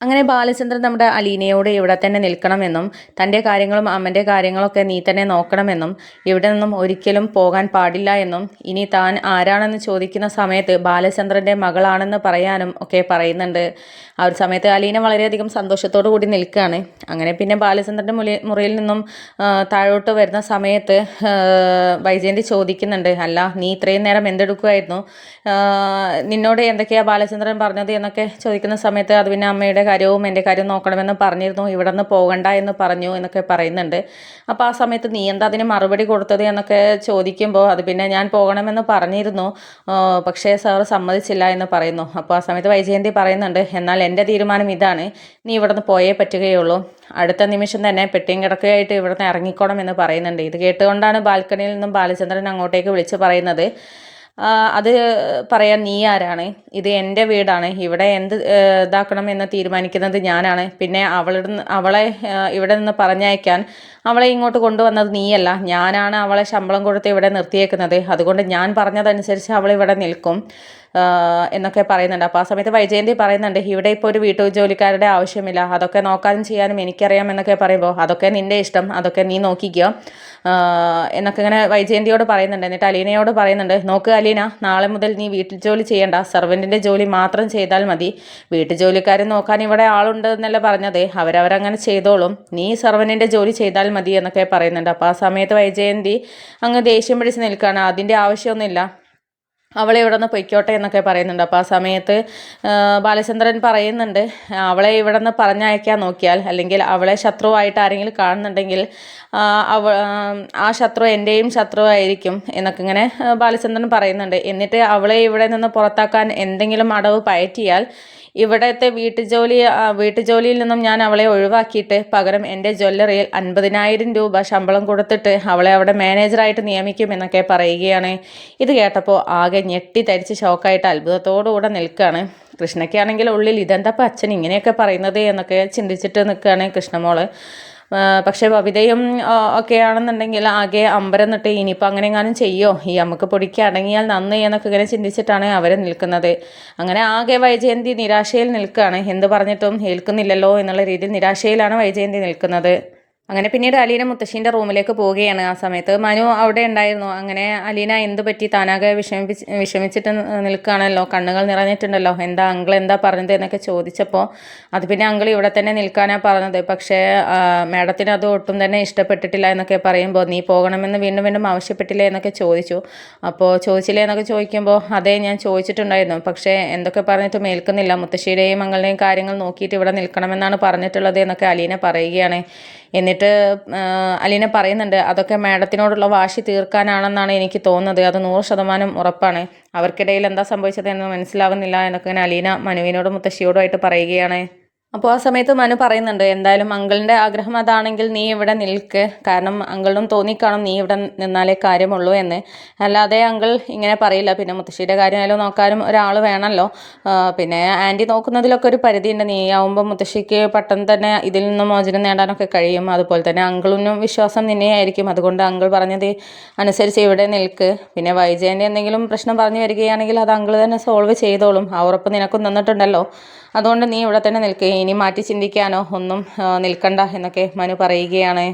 അങ്ങനെ ബാലചന്ദ്രൻ നമ്മുടെ അലീനയോട് ഇവിടെ തന്നെ നിൽക്കണമെന്നും തന്റെ കാര്യങ്ങളും അമ്മന്റെ കാര്യങ്ങളൊക്കെ നീ തന്നെ നോക്കണമെന്നും ഇവിടെ നിന്നും ഒരിക്കലും പോകാൻ പാടില്ല എന്നും ഇനി താൻ ആരാണെന്ന് ചോദിക്കുന്ന സമയത്ത് ബാലചന്ദ്രന്റെ മകളാണെന്ന് പറയാനും ഒക്കെ പറയുന്നുണ്ട്. ആ ഒരു സമയത്ത് അലീന വളരെയധികം സന്തോഷത്തോടു കൂടി നിൽക്കുകയാണ്. അങ്ങനെ പിന്നെ ബാലചന്ദ്രന്റെ മുലി മുറിയിൽ നിന്നും താഴോട്ട് വരുന്ന സമയത്ത് വൈജയന്തി ചോദിക്കുന്നുണ്ട് അല്ല നീ ഇത്രയും നേരം എന്തെടുക്കുമായിരുന്നു നിന്നോട് എന്തൊക്കെയാണ് ബാലചന്ദ്രൻ പറഞ്ഞത്? എന്നൊക്കെ ചോദിക്കുന്ന സമയത്ത് അത് പിന്നെ അമ്മയുടെ കാര്യവും എന്റെ കാര്യവും നോക്കണമെന്ന് പറഞ്ഞിരുന്നു. ഇവിടെ നിന്ന് പോകണ്ട എന്ന് പറഞ്ഞു എന്നൊക്കെ പറയുന്നുണ്ട്. അപ്പോൾ ആ സമയത്ത് നീ എന്താ അതിന് മറുപടി കൊടുത്തത് എന്നൊക്കെ ചോദിക്കുമ്പോൾ അത് പിന്നെ ഞാൻ പോകണമെന്ന് പറഞ്ഞിരുന്നു. പക്ഷേ സാറ് സമ്മതിച്ചില്ല എന്ന് പറയുന്നു. അപ്പോൾ ആ സമയത്ത് വൈജയന്തി പറയുന്നുണ്ട് എന്നാൽ എന്റെ തീരുമാനം ഇതാണ്. നീ ഇവിടെ നിന്ന് പോയേ പറ്റുകയുള്ളൂ. അടുത്ത നിമിഷം തന്നെ പെട്ടിയും കിടക്കുകയായിട്ട് ഇവിടുന്ന് ഇറങ്ങിക്കോണം എന്ന് പറയുന്നുണ്ട്. ഇത് കേട്ടുകൊണ്ടാണ് ബാൽക്കണിയിൽ നിന്നും ബാലചന്ദ്രൻ അങ്ങോട്ടേക്ക് വിളിച്ച് പറയുന്നത്. അത് പറയാൻ നീ ആരാണ്? ഇത് എന്റെ വീടാണ്. ഇവിടെ എന്ത് ഇതാക്കണം എന്ന് തീരുമാനിക്കുന്നത് ഞാനാണ്. പിന്നെ അവളുടെ അവളെ ഇവിടെ നിന്ന് പറഞ്ഞയക്കാൻ അവളെ ഇങ്ങോട്ട് കൊണ്ടുവന്നത് നീയല്ല. ഞാനാണ് അവളെ ശമ്പളം കൊടുത്ത് ഇവിടെ നിർത്തിയേക്കുന്നത്. അതുകൊണ്ട് ഞാൻ പറഞ്ഞതനുസരിച്ച് അവൾ ഇവിടെ നിൽക്കും. എന്നൊക്കെ പറയുന്നുണ്ട്. അപ്പോൾ ആ സമയത്ത് വൈജയന്തി പറയുന്നുണ്ട് ഇവിടെ ഇപ്പോൾ ഒരു വീട്ടു ജോലിക്കാരുടെ ആവശ്യമില്ല. അതൊക്കെ നോക്കാനും ചെയ്യാനും എനിക്കറിയാം എന്നൊക്കെ പറയുമ്പോൾ അതൊക്കെ നിന്റെ ഇഷ്ടം. അതൊക്കെ നീ നോക്കിക്കോ. എന്നൊക്കെ ഇങ്ങനെ വൈജയന്തിയോട് പറയുന്നുണ്ട്. എന്നിട്ട് അലീനയോട് പറയുന്നുണ്ട് നോക്ക് അലീന നാളെ മുതൽ നീ വീട്ടിൽ ജോലി ചെയ്യേണ്ട. സെർവന്റിന്റെ ജോലി മാത്രം ചെയ്താൽ മതി. വീട്ടു ജോലിക്കാരെ നോക്കാൻ ഇവിടെ ആളുണ്ട് എന്നല്ല പറഞ്ഞത്. അവരവരങ്ങനെ ചെയ്തോളും. നീ സെർവന്റിന്റെ ജോലി ചെയ്താൽ മതി എന്നൊക്കെ പറയുന്നുണ്ട്. അപ്പോൾ ആ സമയത്ത് വൈജയന്തി അങ്ങ് ദേഷ്യം പിടിച്ച് നിൽക്കുകയാണ്. അതിന്റെ ആവശ്യമൊന്നുമില്ല. അവളെ ഇവിടെ നിന്ന് പൊയ്ക്കോട്ടെ എന്നൊക്കെ പറയുന്നുണ്ട്. അപ്പോൾ ആ സമയത്ത് ബാലചന്ദ്രൻ പറയുന്നുണ്ട് അവളെ ഇവിടെ നിന്ന് പറഞ്ഞയക്കാൻ നോക്കിയാൽ അല്ലെങ്കിൽ അവളെ ശത്രുവായിട്ട് ആരെങ്കിലും കാണുന്നുണ്ടെങ്കിൽ അവ ആ ശത്രു എന്റെയും ശത്രുവായിരിക്കും എന്നൊക്കെ ഇങ്ങനെ ബാലചന്ദ്രൻ പറയുന്നുണ്ട്. എന്നിട്ട് അവളെ ഇവിടെ നിന്ന് പുറത്താക്കാൻ എന്തെങ്കിലും അടവ് പയറ്റിയാൽ ഇവിടത്തെ വീട്ടുജോലി വീട്ടുജോലിയിൽ നിന്നും ഞാൻ അവളെ ഒഴിവാക്കിയിട്ട് പകരം എന്റെ ജ്വല്ലറിയിൽ അൻപതിനായിരം രൂപ ശമ്പളം കൊടുത്തിട്ട് അവളെ അവിടെ മാനേജറായിട്ട് നിയമിക്കും എന്നൊക്കെ പറയുകയാണ്. ഇത് കേട്ടപ്പോൾ ആകെ ഞെട്ടി തരിച്ച് ഷോക്കായിട്ട് അത്ഭുതത്തോടുകൂടെ നിൽക്കുകയാണ്. കൃഷ്ണയ്ക്കാണെങ്കിൽ ഉള്ളിൽ ഇതെന്താ ഇപ്പം അച്ഛൻ ഇങ്ങനെയൊക്കെ പറയുന്നത് എന്നൊക്കെ ചിന്തിച്ചിട്ട് നിൽക്കുകയാണ് കൃഷ്ണമോൾ. പക്ഷേ ബബിതയും ആ, ഒക്കെ ആണെന്നുണ്ടെങ്കിൽ ആകെ അമ്പരം നിട്ട് ഇനിയിപ്പോൾ അങ്ങനെ എങ്ങാനും ചെയ്യോ? ഈ അമ്മയ്ക്ക് പൊടിക്ക് അടങ്ങിയാൽ നന്ന് എന്നൊക്കെ ഇങ്ങനെ ചിന്തിച്ചിട്ടാണ് അവർ നിൽക്കുന്നത്. അങ്ങനെ ആകെ വൈജയന്തി നിരാശയിൽ നിൽക്കുകയാണ്. എന്ത് പറഞ്ഞിട്ടും ഏൽക്കുന്നില്ലല്ലോ എന്നുള്ള രീതിയിൽ നിരാശയിലാണ് വൈജയന്തി നിൽക്കുന്നത്. അങ്ങനെ പിന്നീട് അലീന മുത്തശ്ശീന്റെ റൂമിലേക്ക് പോവുകയാണ് ആ സമയത്ത്. മനു അവിടെ ഉണ്ടായിരുന്നു. അങ്ങനെ അലീന എന്ത് പറ്റി? താനാകെ വിഷമിപ്പിച്ച് വിഷമിച്ചിട്ട് നിൽക്കുകയാണല്ലോ. കണ്ണുകൾ നിറഞ്ഞിട്ടുണ്ടല്ലോ. എന്താ അങ്കിൾ എന്താ പറഞ്ഞത് എന്നൊക്കെ ചോദിച്ചപ്പോൾ അത് പിന്നെ അങ്കിൾ ഇവിടെ തന്നെ നിൽക്കാനാണ് പറഞ്ഞത്. പക്ഷേ മാഡത്തിന് അത് ഒട്ടും തന്നെ ഇഷ്ടപ്പെട്ടിട്ടില്ല എന്നൊക്കെ പറയുമ്പോൾ നീ പോകണമെന്ന് വീണ്ടും വീണ്ടും ആവശ്യപ്പെട്ടില്ലേ എന്നൊക്കെ ചോദിച്ചു. അപ്പോൾ ചോദിച്ചില്ലേ എന്നൊക്കെ ചോദിക്കുമ്പോൾ അതേ ഞാൻ ചോദിച്ചിട്ടുണ്ടായിരുന്നു. പക്ഷേ എന്തൊക്കെ പറഞ്ഞിട്ട് മേൽക്കുന്നില്ല മുത്തശ്ശിയുടെയും മകളുടെയും കാര്യങ്ങൾ നോക്കിയിട്ട് ഇവിടെ നിൽക്കണമെന്നാണ് പറഞ്ഞിട്ടുള്ളത് എന്നൊക്കെ അലീന പറയുകയാണ്. എന്നിട്ട് ആ, അലീന പറയുന്നുണ്ട് അതൊക്കെ മാഡത്തിനോടുള്ള വാശി തീർക്കാനാണെന്നാണ് എനിക്ക് തോന്നുന്നത്. അത് നൂറ് ശതമാനം ഉറപ്പാണ്. അവർക്കിടയിൽ എന്താ സംഭവിച്ചതെന്ന് മനസ്സിലാവുന്നില്ല എന്നൊക്കെ അലീന മനുവിനോടും മുത്തശ്ശിയോടുമായിട്ട് പറയുകയാണ്. അപ്പോൾ ആ സമയത്ത് മനു പറയുന്നുണ്ട് എന്തായാലും അങ്കിളിന്റെ ആഗ്രഹം അതാണെങ്കിൽ നീ ഇവിടെ നിൽക്ക്. കാരണം അങ്കിളിനും തോന്നിക്കാണും നീ ഇവിടെ നിന്നാലേ കാര്യമുള്ളൂ എന്ന്. അല്ലാതെ അങ്കിൾ ഇങ്ങനെ പറയില്ല. പിന്നെ മുത്തശ്ശിയുടെ കാര്യമായാലും നോക്കാനും ഒരാൾ വേണമല്ലോ പിന്നെ ആന്റി നോക്കുന്നതിലൊക്കെ ഒരു പരിധിയുണ്ട്. നീ ആവുമ്പോൾ മുത്തശ്ശിക്ക് പെട്ടെന്ന് തന്നെ ഇതിൽ നിന്നും മോചനം നേടാനൊക്കെ കഴിയും. അതുപോലെ തന്നെ അങ്കിളിനും വിശ്വാസം നിന്നെയായിരിക്കും അതുകൊണ്ട് അങ്കിൾ പറഞ്ഞത് അനുസരിച്ച് ഇവിടെ നിൽക്ക്. പിന്നെ വൈജയന്റെ എന്തെങ്കിലും പ്രശ്നം പറഞ്ഞു വരികയാണെങ്കിൽ അത് അങ്കിൾ തന്നെ സോൾവ് ചെയ്തോളും. ആ ഉറപ്പ് നിനക്കും നിന്നിട്ടുണ്ടല്ലോ അതുകൊണ്ട് നീ ഇവിടെ തന്നെ നിൽക്കുക ഇനി മാറ്റി ചിന്തിക്കാനോ ഒന്നും നിൽക്കണ്ട എന്നൊക്കെ മനു പറയുകയാണ്.